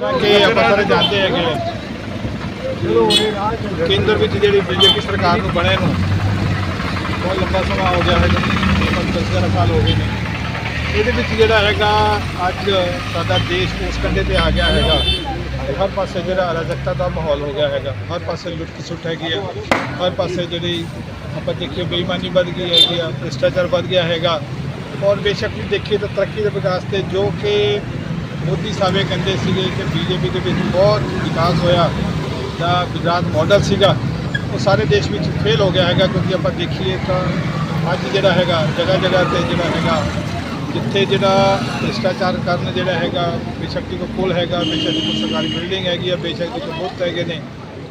ਕਿ ਆਪਾਂ ਸਾਰੇ ਜਾਣਦੇ ਹੈਗੇ ਆ। ਕੇਂਦਰ ਵਿੱਚ ਜਿਹੜੀ ਬੀਜੇਪੀ ਸਰਕਾਰ ਨੂੰ ਬਣੇ ਨੂੰ, ਬਹੁਤ ਲੰਬਾ ਸਮਾਂ ਹੋ ਗਿਆ ਹੈ ਤਕਰੀਬਨ 10 ਸਾਲ ਹੋ ਗਏ ਨੇ। ਇਹਦੇ ਵਿੱਚ ਜਿਹੜਾ ਹੈਗਾ, ਅੱਜ ਸਾਡਾ ਦੇਸ਼ ਉਸ ਕੰਢੇ ਤੇ ਆ ਗਿਆ ਹੈਗਾ। ਤੇ ਹਰ ਪਾਸੇ ਜਿਹੜਾ ਅਰਾਜਕਤਾ ਦਾ ਮਾਹੌਲ ਹੋ ਗਿਆ ਹੈਗਾ। ਹਰ ਪਾਸੇ ਲੁੱਟ ਸੁੱਟ ਹੈਗੀ ਆ। ਹਰ ਪਾਸੇ ਜਿਹੜੀ ਆਪਾਂ ਦੇਖੀਏ, ਬੇਈਮਾਨੀ ਵੱਧ ਗਈ ਹੈਗੀ ਆ, ਭ੍ਰਿਸ਼ਟਾਚਾਰ ਵੱਧ ਗਿਆ ਹੈਗਾ। ਔਰ ਬੇਸ਼ੱਕ ਵੀ ਦੇਖੀਏ ਤਾਂ ਤਰੱਕੀ ਦੇ ਵਿਕਾਸ ਤੇ ਜੋ ਕਿ ਮੋਦੀ ਸਾਹਿਬ ਇਹ ਕਹਿੰਦੇ ਸੀਗੇ ਕਿ ਬੀਜੇਪੀ ਦੇ ਵਿੱਚ ਬਹੁਤ ਵਿਕਾਸ ਹੋਇਆ, ਦਾ ਗੁਜਰਾਤ ਮਾਡਲ ਸੀਗਾ, ਉਹ ਸਾਰੇ ਦੇਸ਼ ਵਿੱਚ ਫੇਲ ਹੋ ਗਿਆ ਹੈਗਾ, ਕਿਉਂਕਿ ਆਪਾਂ ਦੇਖੀਏ ਤਾਂ ਅੱਜ ਜਿਹੜਾ ਹੈਗਾ, ਜਗ੍ਹਾ ਜਗ੍ਹਾ ਤੇ ਜਿਹੜਾ ਹੈਗਾ, ਜਿੱਥੇ ਜਿਹੜਾ ਭ੍ਰਿਸ਼ਟਾਚਾਰ ਕਰਨ ਜਿਹੜਾ ਹੈਗਾ, ਬੇਸ਼ੱਕ ਦੀ ਕੋਈ ਪੁਲ ਹੈਗਾ, ਬੇਸ਼ੱਕ ਦੀ ਕੋਈ ਸਰਕਾਰੀ ਬਿਲਡਿੰਗ ਹੈਗੀ ਆ, ਬੇਸ਼ੱਕ ਦੀ ਕੋਈ ਮੁਫਤ ਹੈਗੇ ਨੇ,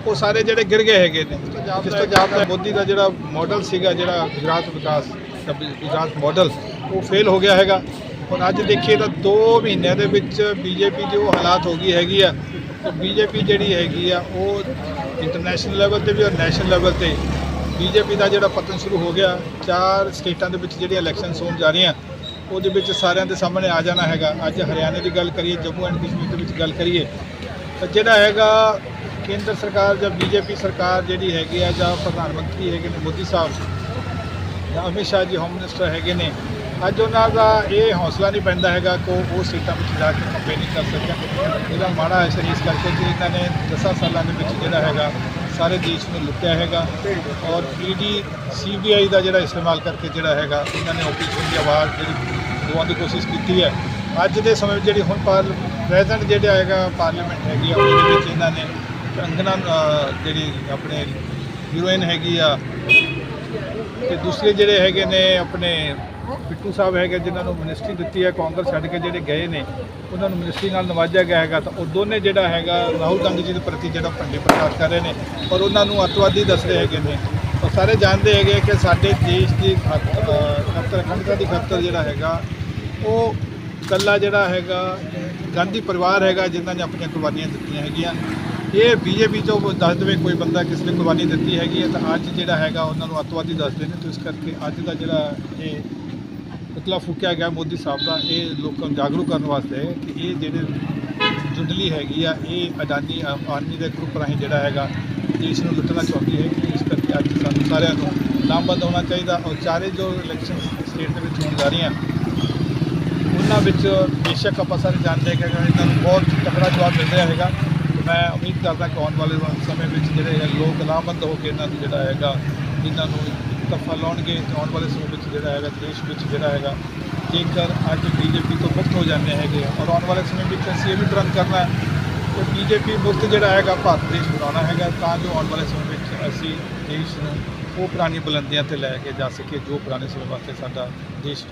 ਉਹ ਸਾਰੇ ਜਿਹੜੇ ਗਿਰ ਗਏ ਹੈਗੇ ਨੇ। ਜਿਸ ਤੋਂ ਜਾਪਦਾ ਮੋਦੀ ਦਾ ਜਿਹੜਾ ਮਾਡਲ ਸੀਗਾ, ਜਿਹੜਾ ਗੁਜਰਾਤ ਵਿਕਾਸ, ਗੁਜਰਾਤ ਮਾਡਲ ਉਹ ਫੇਲ ਹੋ ਗਿਆ ਹੈਗਾ। ਔਰ ਅੱਜ ਦੇਖੀਏ ਤਾਂ 2 ਮਹੀਨਿਆਂ ਦੇ ਵਿੱਚ ਬੀਜੇਪੀ ਦੀ ਉਹ ਹਾਲਾਤ ਹੋ ਗਈ ਹੈਗੀ ਆ। ਤੇ ਬੀਜੇਪੀ ਜਿਹੜੀ ਹੈਗੀ ਆ, ਉਹ ਇੰਟਰਨੈਸ਼ਨਲ ਲੈਵਲ ਤੇ ਵੀ ਔਰ ਨੈਸ਼ਨਲ ਲੈਵਲ ਤੇ। ਬੀਜੇਪੀ ਦਾ ਜਿਹੜਾ ਪਤਨ ਸ਼ੁਰੂ ਹੋ ਗਿਆ, ਚਾਰ ਸਟੇਟਾਂ ਦੇ ਵਿੱਚ ਜਿਹੜੀਆਂ ਇਲੈਕਸ਼ਨਸ ਹੋਣ ਜਾ ਰਹੀਆਂ, ਉਹਦੇ ਵਿੱਚ ਸਾਰਿਆਂ ਦੇ ਸਾਹਮਣੇ ਆ ਜਾਣਾ ਹੈਗਾ। ਅੱਜ ਹਰਿਆਣੇ ਦੀ ਗੱਲ ਕਰੀਏ, ਜੰਮੂ ਐਂਡ ਕਸ਼ਮੀਰ ਦੇ ਵਿੱਚ ਗੱਲ ਕਰੀਏ, ਤਾਂ ਜਿਹੜਾ ਹੈਗਾ ਕੇਂਦਰ ਸਰਕਾਰ ਜਾਂ ਬੀਜੇਪੀ ਸਰਕਾਰ ਜਿਹੜੀ ਹੈਗੀ ਆ, ਜਾਂ ਪ੍ਰਧਾਨ ਮੰਤਰੀ ਹੈਗੇ ਨੇ ਮੋਦੀ ਸਾਹਿਬ, ਜਾਂ ਅਮਿਤ ਸ਼ਾਹ ਜੀ ਹੋਮ ਮਿਨਿਸਟਰ ਹੈਗੇ ਨੇ ਅੱਜ ਉਹਨਾਂ ਦਾ ਇਹ ਹੌਸਲਾ ਨਹੀਂ ਪੈਂਦਾ ਹੈਗਾ ਕਿ ਉਹ ਉਹ ਸੀਟਾਂ ਵਿੱਚ ਜਾ ਕੇ ਕੰਪੇਨਿੰਗ ਕਰ ਸਕਣ ਇਹਦਾ ਮਾੜਾ ਅਸਰ ਇਸ ਕਰਕੇ ਕਿ ਇਹਨਾਂ ਨੇ 10 ਸਾਲਾਂ ਦੇ ਵਿੱਚ ਜਿਹੜਾ ਹੈਗਾ, ਸਾਰੇ ਦੇਸ਼ ਨੂੰ ਲੁੱਟਿਆ ਹੈਗਾ। ਔਰ ਈਡੀ ਸੀਬੀਆਈ ਦਾ ਜਿਹੜਾ ਇਸਤੇਮਾਲ ਕਰਕੇ ਜਿਹੜਾ ਹੈਗਾ, ਇਹਨਾਂ ਨੇ ਆਪੋਜੀਸ਼ਨ ਦੀ ਆਵਾਜ਼ ਜਿਹੜੀ ਦਬਾਉਣ ਦੀ ਕੋਸ਼ਿਸ਼ ਕੀਤੀ ਹੈ। ਅੱਜ ਦੇ ਸਮੇਂ ਵਿੱਚ ਜਿਹੜੀ ਹੁਣ ਪਾਰ ਪ੍ਰੈਜ਼ੈਂਟ ਜਿਹੜਾ ਹੈਗਾ ਪਾਰਲੀਮੈਂਟ ਹੈਗੀ ਆ, ਉਹਦੇ ਵਿੱਚ ਇਹਨਾਂ ਨੇ ਕੰਗਨਾ ਜਿਹੜੀ ਆਪਣੇ ਹੀਰੋਇਨ ਹੈਗੀ ਆ, ਤੇ ਦੂਸਰੇ ਜਿਹੜੇ ਹੈਗੇ ਨੇ ਆਪਣੇ ਪਿੱਟੂ ਸਾਹਿਬ ਹੈਗੇ ਜਿਨ੍ਹਾਂ ਨੂੰ ਮਿਨਿਸਟਰੀ ਦਿੱਤੀ ਹੈ ਕਾਂਗਰਸ ਛੱਡ ਕੇ ਜਿਹੜੇ ਗਏ ਨੇ ਉਹਨਾਂ ਨੂੰ ਮਿਨਿਸਟਰੀ ਨਾਲ ਨਵਾਜਿਆ ਗਿਆ ਹੈਗਾ ਤਾਂ ਉਹ ਦੋਨੇ ਜਿਹੜਾ ਹੈਗਾ ਰਾਹੁਲ ਗਾਂਧੀ ਜੀ ਦੇ ਪ੍ਰਤੀ ਜਿਹੜਾ ਭੰਡੇ ਪ੍ਰਚਾਰ ਕਰ ਰਹੇ ਨੇ ਔਰ ਉਹਨਾਂ ਨੂੰ ਅੱਤਵਾਦੀ ਦੱਸਦੇ ਹੈਗੇ ਨੇ। ਔਰ ਸਾਰੇ ਜਾਣਦੇ ਹੈਗੇ ਕਿ ਸਾਡੇ ਦੇਸ਼ ਦੀ ਖਾਤ- ਅ, ਅਖੰਡਤਾ ਦੀ ਖਾਤਰ ਜਿਹੜਾ ਹੈਗਾ ਉਹ ਕੱਲਾ ਜਿਹੜਾ ਹੈਗਾ ਗਾਂਧੀ ਪਰਿਵਾਰ ਹੈਗਾ ਜਿਨ੍ਹਾਂ ਨੇ ਆਪਣੀਆਂ ਕੁਰਬਾਨੀਆਂ ਦਿੱਤੀਆਂ ਹੈਗੀਆਂ। ਇਹ ਬੀਜੇਪੀ ਤੋਂ ਦੱਸ ਦੇਵੇ ਕੋਈ ਬੰਦਾ ਕਿਸ ਨੇ ਕੁਰਬਾਨੀ ਦਿੱਤੀ ਹੈਗੀ ਹੈ ਤਾਂ ਅੱਜ ਜਿਹੜਾ ਹੈਗਾ ਉਹਨਾਂ ਨੂੰ ਅੱਤਵਾਦੀ ਦੱਸਦੇ ਨੇ ਤੇ ਇਸ ਕਰਕੇ ਅੱਜ ਦਾ ਜਿਹੜਾ ਇਹ ਪੁਤਲਾ ਫੂਕਿਆ ਗਿਆ ਮੋਦੀ ਸਾਹਿਬ ਦਾ, ਇਹ ਲੋਕਾਂ ਨੂੰ ਜਾਗਰੂਕ ਕਰਨ ਵਾਸਤੇ ਕਿ ਇਹ ਜਿਹੜੇ ਜੁੰਡਲੀ ਹੈਗੀ ਆ, ਇਹ ਅਡਾਨੀ ਆਰਮੀ ਦੇ ਗਰੁੱਪ ਰਾਹੀਂ ਜਿਹੜਾ ਹੈਗਾ, ਦੇਸ਼ ਨੂੰ ਲੁੱਟਣਾ ਚਾਹੁੰਦੀ ਹੈ। ਇਸ ਕਰਕੇ ਅੱਜ ਸਾਨੂੰ ਸਾਰਿਆਂ ਨੂੰ ਲਾਮਬੰਦ ਹੋਣਾ ਚਾਹੀਦਾ ਔਰ ਚਾਰੇ ਜੋ ਇਲੈਕਸ਼ਨ ਸਟੇਟ ਦੇ ਵਿੱਚ ਹੋਣ ਜਾ ਰਹੀਆਂ, ਉਹਨਾਂ ਵਿੱਚ ਬੇਸ਼ੱਕ ਆਪਾਂ ਸਾਰੇ ਜਾਣਦੇ ਹਾਂ ਕਿ ਇਹਨਾਂ ਨੂੰ ਬਹੁਤ ਤਕੜਾ ਜਵਾਬ ਮਿਲ ਰਿਹਾ ਹੈਗਾ। ਮੈਂ ਉਮੀਦ ਕਰਦਾ ਕਿ ਆਉਣ ਵਾਲੇ ਸਮੇਂ ਵਿੱਚ ਜਿਹੜੇ ਲੋਕ ਲਾਮਬੰਦ ਹੋ ਕੇ ਇਹਨਾਂ ਨੂੰ ਜਿਹੜਾ ਹੈਗਾ, ਇਹਨਾਂ ਨੂੰ ਤਫਾ ਲਾਉਣਗੇ ਆਉਣ ਵਾਲੇ ਸਮੇਂ ਵਿੱਚ ਜਿਹੜਾ ਹੈਗਾ, ਦੇਸ਼ ਵਿੱਚ ਜਿਹੜਾ ਹੈਗਾ, ਜੇਕਰ ਅੱਜ ਬੀਜੇਪੀ ਤੋਂ ਮੁਕਤ ਹੋ ਜਾਂਦੇ ਹੈਗੇ ਔਰ ਆਉਣ ਵਾਲੇ ਸਮੇਂ ਵਿੱਚ ਅਸੀਂ ਇਹ ਵੀ ਪ੍ਰਣ ਕਰਨਾ ਹੈ ਕਿ ਬੀਜੇਪੀ ਮੁਕਤ ਜਿਹੜਾ ਹੈਗਾ, ਭਾਰਤ ਦੇਸ਼ ਬਣਾਉਣਾ ਹੈਗਾ, ਤਾਂ ਜੋ ਆਉਣ ਵਾਲੇ ਸਮੇਂ ਵਿੱਚ ਅਸੀਂ ਦੇਸ਼ ਨੂੰ ਉਹ ਪੁਰਾਣੀ ਬੁਲੰਦੀਆਂ ਤੇ ਲੈ ਕੇ ਜਾ ਸਕੀਏ, ਜੋ ਪੁਰਾਣੇ ਸਮੇਂ ਵਾਸਤੇ ਸਾਡਾ ਦੇਸ਼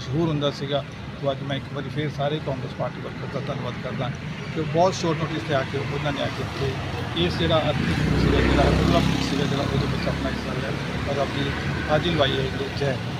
ਮਸ਼ਹੂਰ ਹੁੰਦਾ ਸੀਗਾ, ਤੋਂ ਅੱਜ ਮੈਂ ਇੱਕ ਵਾਰੀ ਫੇਰ ਸਾਰੇ ਕਾਂਗਰਸ ਪਾਰਟੀ ਵਰਕਰ ਦਾ ਧੰਨਵਾਦ ਕਰਦਾ ਕਿ ਬਹੁਤ ਸ਼ੋਰਟ ਨੋਟਿਸ ਤੇ ਆ ਕੇ ਉਹਨਾਂ ਨੇ ਆ ਕੇ ਇੱਥੇ ਇਸ ਜਿਹੜਾ ਆਰਥਿਕ ਸੀਗਾ, ਜਿਹੜਾ ਉਪਲਬਧ ਸੀਗਾ, ਜਿਹੜਾ ਉਹਦੇ ਵਿੱਚ ਆਪਣਾ ਹਿੱਸਾ ਲਿਆ ਔਰ ਆਪਣੀ ਹਾਜ਼ਰੀ ਲਵਾਈ ਹੈ ਜੈ ਹਿੰਦ।